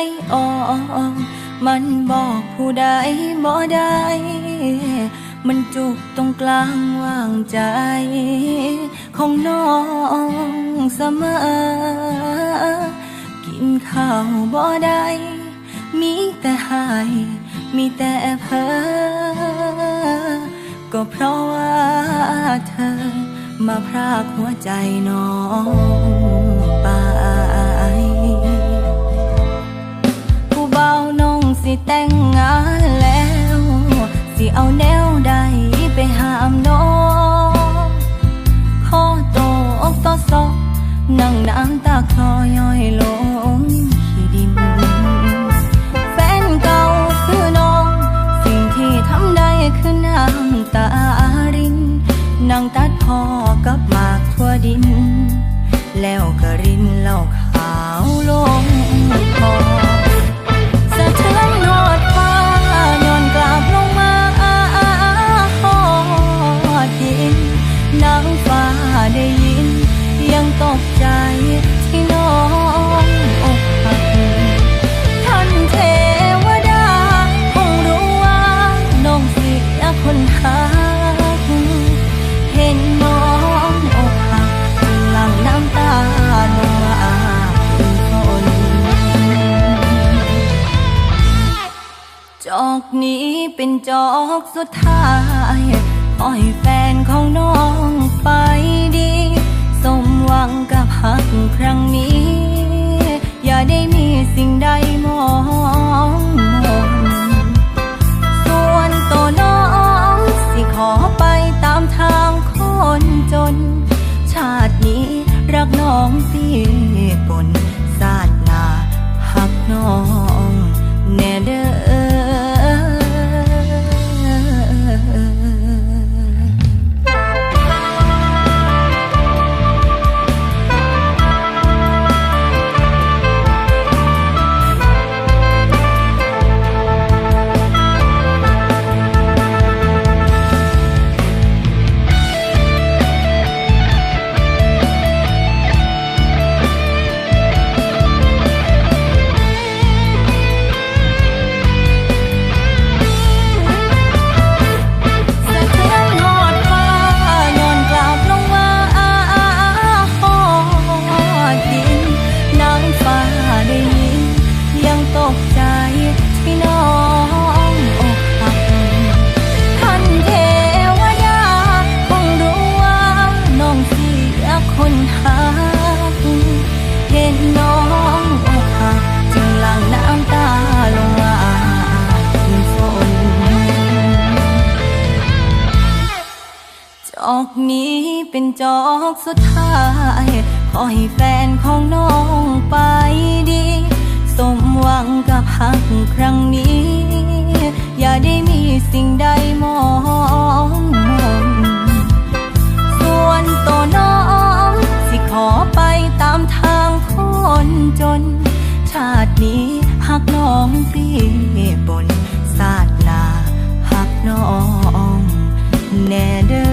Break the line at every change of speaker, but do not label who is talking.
ไม่ออกมันบอกผู้ใดบ่ได้ มันจุกตรงกลางว่างใจ ของน้องเสมอ กินข้าวบ่ได้ มีแต่หาย มีแต่เพ้อก็เพราะว่าเธอมาพรากหัวใจน้องไป สิแต่งงานแล้ว สิเอาแนวใดไปหามน้องขอโตอกต่อซอกนั่งน้ำตาคลอย่อยลงขี้ดิน แฟนเก่าคือน้อง สิ่งที่ทำได้คือน้ำตารินนั่งตัดพอกับหมากทั่วดิน แล้วก็รินเหล้าขาวลงคอ อกนี้เป็นจอกสุดท้ายขอให้แฟนของน้องไปดี สมหวังกับหักครั้งนี้ อกนี้เป็นจอกสุดท้าย ขอให้แฟนของน้องไปดี สมหวังกับหักครั้งนี้ อย่าได้มีสิ่งใดมองมนส่วนตัวน้องสิขอไปตามทางคนจน ชาตินี้หักน้องปีบนศาสนาหักน้อง แน่เด้อ